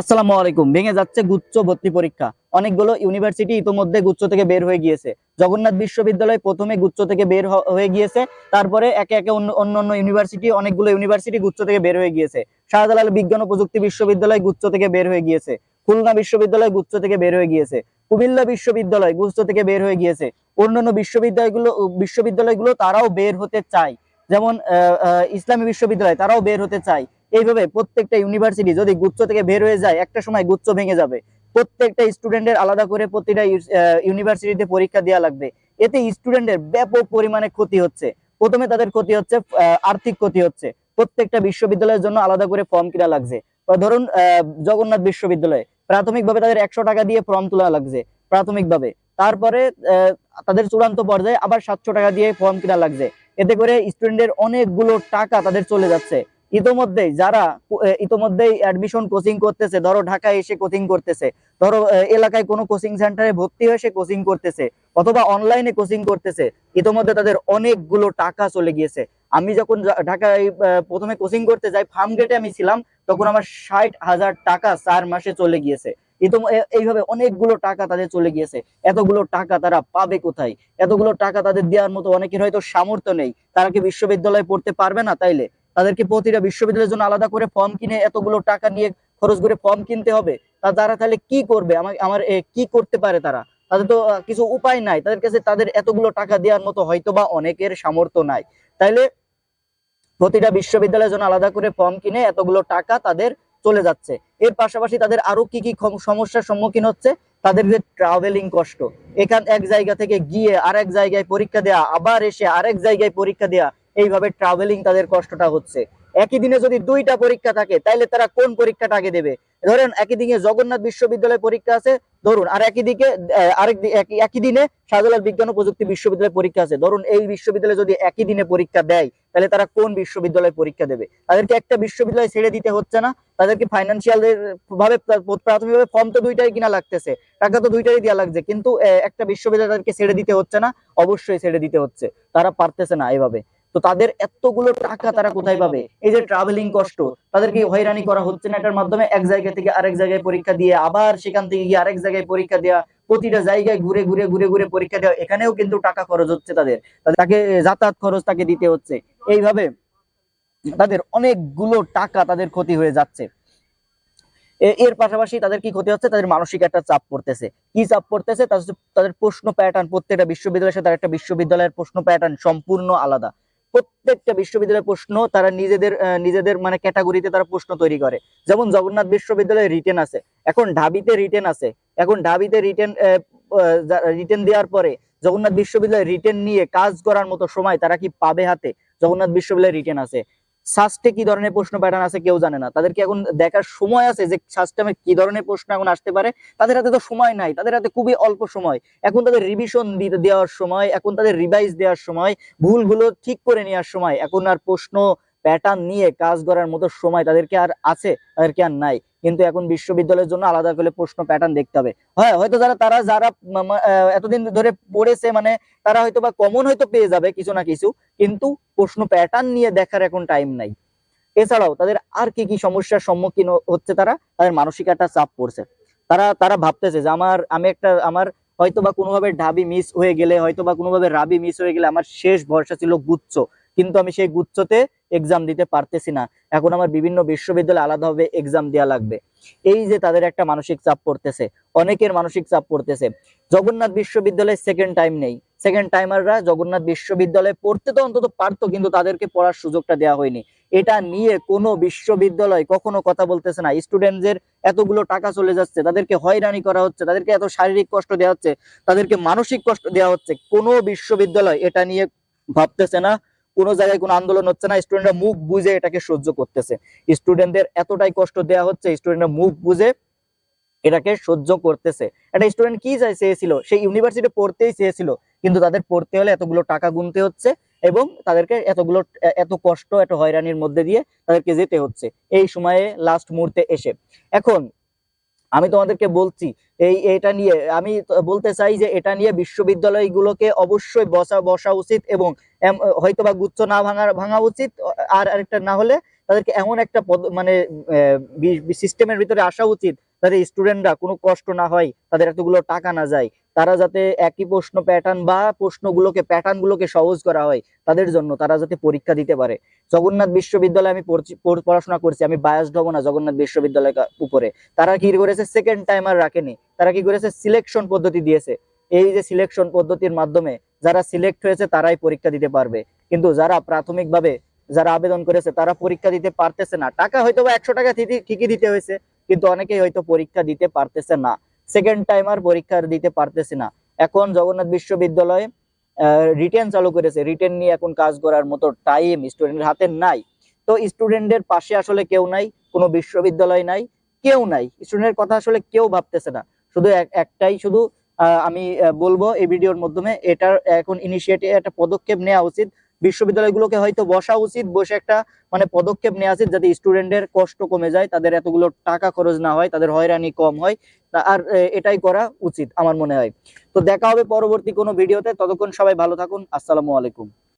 আসসালামু আলাইকুম। ভেঙে যাচ্ছে গুচ্ছ ভর্তি পরীক্ষা। অনেকগুলো ইউনিভার্সিটি ইতোমধ্যে গুচ্ছ থেকে বের হয়ে গিয়েছে। জগন্নাথ বিশ্ববিদ্যালয় প্রথমে গুচ্ছ থেকে বের হয়ে গিয়েছে, তারপরে একে একে অন্য অন্য ইউনিভার্সিটি, অনেকগুলো ইউনিভার্সিটি গুচ্ছ থেকে বের হয়ে গিয়েছে। শাহজালাল বিজ্ঞান ও প্রযুক্তি বিশ্ববিদ্যালয় গুচ্ছ থেকে বের হয়ে গিয়েছে। খুলনা বিশ্ববিদ্যালয় গুচ্ছ থেকে বের হয়ে গিয়েছে। কুমিল্লা বিশ্ববিদ্যালয় গুচ্ছ থেকে বের হয়ে গিয়েছে। অন্যান্য বিশ্ববিদ্যালয়গুলো বিশ্ববিদ্যালয়গুলো তারাও বের হতে চায়। যেমন ইসলামী বিশ্ববিদ্যালয় তারাও বের হতে চায়। এইভাবে প্রত্যেকটা ইউনিভার্সিটি যদি গুচ্ছ থেকে বের হয়ে যায়, একটা সময় গুচ্ছ ভেঙে যাবে। প্রত্যেকটা স্টুডেন্টের আলাদা করে প্রতিটা ইউনিভার্সিটিতে পরীক্ষা দেওয়া লাগবে। এতে স্টুডেন্টের ব্যাপক পরিমাণে ক্ষতি হচ্ছে। প্রথমে তাদের ক্ষতি হচ্ছে আর্থিক ক্ষতি হচ্ছে। প্রত্যেকটা বিশ্ববিদ্যালয়ের জন্য আলাদা করে ফর্ম কিনা লাগছে। ধরুন জগন্নাথ বিশ্ববিদ্যালয়, প্রাথমিকভাবে তাদের একশো টাকা দিয়ে ফর্ম তোলা লাগছে, প্রাথমিকভাবে। তারপরে তাদের চূড়ান্ত পর্যায়ে আবার সাতশো টাকা দিয়ে ফর্ম কিনা লাগছে। এতে করে স্টুডেন্টের অনেকগুলো টাকা তাদের চলে যাচ্ছে। ইতোমধ্যেই যারা ইতোমধ্যেই অ্যাডমিশন কোচিং করতেছে, ধরো ঢাকায় এসে কোচিং করতেছে, ধরো এলাকায় কোনো কোচিং সেন্টারে ভর্তি হয়ে সে কোচিং করতেছে, অথবা অনলাইনে কোচিং করতেছে, ইতোমধ্যে তাদের অনেকগুলো টাকা চলে গিয়েছে। আমি যখন ঢাকায় প্রথমে কোচিং করতে যাই ফার্ম গেটে আমি ছিলাম, তখন আমার ষাট হাজার টাকা চার মাসে চলে গিয়েছে। এইভাবে অনেকগুলো টাকা তাদের চলে গিয়েছে। এতগুলো টাকা তারা পাবে কোথায়? এতগুলো টাকা তাদের দেওয়ার মতো অনেকের হয়তো সামর্থ্য নেই। তারা কি বিশ্ববিদ্যালয়ে পড়তে পারবে না তাইলে? তাদেরকে প্রতিটা বিশ্ববিদ্যালয়ের জন্য আলাদা করে ফর্ম কিনে এতগুলো টাকা নিয়ে খরচ করে ফর্ম কিনতে হবে। তা তারা তাহলে কি করবে? আমার কি করতে পারে তারা? তাদের তো কিছু উপায় নাই। তাদের কাছে তাদের এতগুলো টাকা দেওয়ার মতো হয়তো বা অনেকের সামর্থ্য নাই। তাইলে প্রতিটা বিশ্ববিদ্যালয়ের জন্য আলাদা করে ফর্ম কিনে এতগুলো টাকা তাদের চলে যাচ্ছে। এর পাশাপাশি তাদের আরও কি কি সমস্যার সম্মুখীন হচ্ছে? তাদের যে ট্রাভেলিং কষ্ট। এখান এক জায়গা থেকে গিয়ে আরেক জায়গায় পরীক্ষা দেয়া, আবার এসে আরেক জায়গায় পরীক্ষা দেয়া এইভাবে ট্রাভেলিং তাদের কষ্টটা হচ্ছে। একই দিনে যদি দুইটা পরীক্ষা থাকে তাহলে তারা কোন পরীক্ষাটা আগে দেবে? ধরেন একই দিনে জগন্নাথ বিশ্ববিদ্যালয় পরীক্ষা আছে, ধরুন, আর একই দিকে আরেক একই- দিনে শাহজালাল বিজ্ঞান ও প্রযুক্তি বিশ্ববিদ্যালয় পরীক্ষা আছে। ধরুন, এই বিশ্ববিদ্যালয়ে যদি একই দিনে পরীক্ষা দেয় তাহলে তারা কোন বিশ্ববিদ্যালয়ে পরীক্ষা দেবে? তাদেরকে একটা বিশ্ববিদ্যালয় ছেড়ে দিতে হচ্ছে না, তাদেরকে ফাইন্যান্সিয়াল ভাবে প্রা- প্রাথমিকভাবে ফর্ম তো দুইটাই কিনা লাগতেছে, টাকা তো দুইটাই দেওয়া লাগছে, কিন্তু একটা বিশ্ববিদ্যালয় তাদেরকে ছেড়ে দিতে হচ্ছে না, অবশ্যই ছেড়ে দিতে হচ্ছে। তারা পারতেছে না এভাবে তো তাদের এতগুলো টাকা তারা কোথায় পাবে? এই যে ট্রাভেলিং কষ্ট, তাদেরকে হয়রানি করা হচ্ছে না, এটার মাধ্যমে এক জায়গা থেকে আরেক জায়গায় পরীক্ষা দিয়ে, আবার সেখান থেকে গিয়ে আরেক জায়গায় পরীক্ষা দেওয়া প্রতিটা জায়গায় ঘুরে ঘুরে ঘুরে ঘুরে পরীক্ষা দেওয়া, এখানেও কিন্তু টাকা খরচ হচ্ছে তাদের। তাকে, যাতায়াত খরচ তাকে দিতে হচ্ছে। এইভাবে তাদের অনেকগুলো টাকা তাদের ক্ষতি হয়ে যাচ্ছে। এর পাশাপাশি তাদের কি ক্ষতি হচ্ছে? তাদের মানসিক একটা চাপ পড়তেছে। কি চাপ পড়তেছে? তাদের প্রশ্ন প্যাটার্ন প্রত্যেকটা বিশ্ববিদ্যালয়ের সাথে একটা বিশ্ববিদ্যালয়ের প্রশ্ন প্যাটার্ন সম্পূর্ণ আলাদা। প্রত্যেকটা বিশ্ববিদ্যালয়ের প্রশ্ন তারা নিজেদের নিজেদের মানে ক্যাটাগরিতে তারা প্রশ্ন তৈরি করে। যেমন জগন্নাথ বিশ্ববিদ্যালয়ে রিটেন আছে, এখন ঢাবিতে রিটেন আছে, এখন ঢাবিতে রিটেন রিটেন দেওয়ার পরে জগন্নাথ বিশ্ববিদ্যালয়ে রিটেন নিয়ে কাজ করার মতো সময় তারা কি পাবে হাতে? জগন্নাথ বিশ্ববিদ্যালয়ে রিটেন আছে। সাস্টে কি ধরনের প্রশ্ন প্যাটার্ন আছে কেউ জানে না। তাদেরকে এখন দেখার সময় আছে যে সাস্টেমে কি ধরনের প্রশ্ন এখন আসতে পারে। তাদের হাতে তো সময় নাই, তাদের হাতে খুবই অল্প সময়। এখন তাদের রিভিশন দিতে দেওয়ার সময়, এখন তাদের রিভাইজ দেওয়ার সময়, ভুলগুলো ঠিক করে নেওয়ার সময়। এখন আর প্রশ্ন প্যাটার্ন নিয়ে কাজ করার মতো সময় তাদেরকে আর আছে, তাদেরকে আর নাই। কিন্তু এখন বিশ্ববিদ্যালয়ের জন্য আলাদা করে প্রশ্ন প্যাটার্ন দেখতে হবে। হয়, হয়তো যারা, তারা, যারা এতদিন ধরে পড়েছে মানে তারা হয়তো বা কমন হয়তো পেয়ে যাবে কিছু না কিছু, কিন্তু প্রশ্ন প্যাটার্ন নিয়ে দেখার এখন টাইম নাই। এছাড়াও তাদের আর কি কি সমস্যার সম্মুখীন হচ্ছে তারা? তাদের মানসিক একটা চাপ পড়ছে। তারা তারা ভাবতেছে যে আমার, আমি একটা, আমার হয়তো বা কোনোভাবে ঢাবি মিস হয়ে গেলে হয়তো বা কোনোভাবে রাবি মিস হয়ে গেলে আমার শেষ ভরসা ছিল গুচ্ছ। কিন্তু আমি সেই গুচ্ছতে এক্সাম দিতে পারতেছি না। এখন আমার বিভিন্ন বিশ্ববিদ্যালয়ে আলাদাভাবে এক্সাম দেওয়া লাগবে। এই যে তাদের একটা মানসিক চাপ পড়তেছে, অনেকের মানসিক চাপ পড়তেছে। জগন্নাথ বিশ্ববিদ্যালয়ে সেকেন্ড টাইম নেই। সেকেন্ড টাইমাররা জগন্নাথ বিশ্ববিদ্যালয়ে পড়তে তো অন্তত পারতো, কিন্তু তাদেরকে পড়ার সুযোগটা দেওয়া হয়নি। এটা নিয়ে কোনো বিশ্ববিদ্যালয় কখনো কথা বলতেছে না। স্টুডেন্টদের এতগুলো টাকা চলে যাচ্ছে, তাদেরকে হয়রানি করা হচ্ছে, তাদেরকে এত শারীরিক কষ্ট দেওয়া হচ্ছে, তাদেরকে মানসিক কষ্ট দেওয়া হচ্ছে। কোনো বিশ্ববিদ্যালয় এটা নিয়ে ভাবতেছে না। কোনো জায়গায় কোনো আন্দোলন হচ্ছে না, স্টুডেন্টরা মুখ বুঝে এটাকে সহ্য করতেছে। স্টুডেন্টদের এতটাই কষ্ট দেওয়া হচ্ছে, স্টুডেন্টরা মুখ বুঝে এটাকে সহ্য করতেছে। একটা স্টুডেন্ট কি চাই চেয়েছিল? সেই ইউনিভার্সিটি পড়তেই চেয়েছিল, কিন্তু তাদের পড়তে হলে এতগুলো টাকা গুনতে হচ্ছে এবং তাদেরকে এতগুলো, এত কষ্ট, এত হয়রানির মধ্যে দিয়ে তাদেরকে যেতে হচ্ছে। এই সময়ে লাস্ট মুহূর্তে এসে। এখন আমি তোমাদেরকে বলছি, এই এটা নিয়ে, আমি বলতে চাই যে এটা নিয়ে বিশ্ববিদ্যালয়গুলোকে অবশ্যই বসা বসা উচিত এবং হয়তো বা গুচ্ছ না ভাঙা ভাঙা উচিত, আর আরেকটা না হলে তাদেরকে এমন একটা মানে সিস্টেমের ভিতরে আসা উচিত তাদের স্টুডেন্টরা কোনো কষ্ট না হয়, তাদের এতগুলো টাকা না যায়। তারা যাতে একই প্রশ্ন প্যাটার্ন বা প্রশ্নগুলোকে প্যাটার্ন গুলোকে সহজ করা হয়, তাদের জন্য তারা যাতে পরীক্ষা দিতে পারে। জগন্নাথ বিশ্ববিদ্যালয়ে আমি পড়াশোনা করছি, আমি বায়াসড হব না জগন্নাথ বিশ্ববিদ্যালয়ের উপরে। তারা কি করেছে? সেকেন্ড টাইমার রাখেনি। তারা কি করেছে? সিলেকশন পদ্ধতি দিয়েছে। এই যে সিলেকশন পদ্ধতির মাধ্যমে যারা সিলেক্ট হয়েছে, তারাই পরীক্ষা দিতে পারবে। কিন্তু যারা প্রাথমিকভাবে যারা আবেদন করেছে, তারা পরীক্ষা দিতে পারতেছে না। টাকা হয়তো বা একশো টাকা ঠিকই দিতে হয়েছে, কিন্তু অনেকেই হয়তো পরীক্ষা দিতে পারতেছে না। সেকেন্ড টাইমার পরীক্ষা দিতে পারতেছে না। এখন জগন্নাথ বিশ্ববিদ্যালয়ে রিটেন চালু করেছে। রিটেন নিয়ে এখন কাজ করার মতো টাইম স্টুডেন্টের হাতে নাই। তো স্টুডেন্টদের পাশে আসলে কেউ নাই, কোনো বিশ্ববিদ্যালয় নাই, কেউ নাই। স্টুডেন্টের কথা আসলে কেউ ভাবতেছে না। শুধু একটাই, শুধু আমি বলব এই ভিডিওর মাধ্যমে এটার এখন ইনিশিয়েটিভ একটা পদক্ষেপ নেওয়া উচিত। বিশ্ববিদ্যালয়গুলোকে হয়তো বসা উচিত, বসে একটা মানে পদক্ষেপ নেওয়া উচিত যাতে স্টুডেন্টের কষ্ট কমে যায়, তাদের এতগুলো টাকা খরচ না হয়, তাদের হয়রানি কম হয়। আর এটাই করা উচিত আমার মনে হয়। তো দেখা হবে পরবর্তী কোনো ভিডিওতে ততক্ষণ সবাই ভালো থাকুন। আসসালামু আলাইকুম।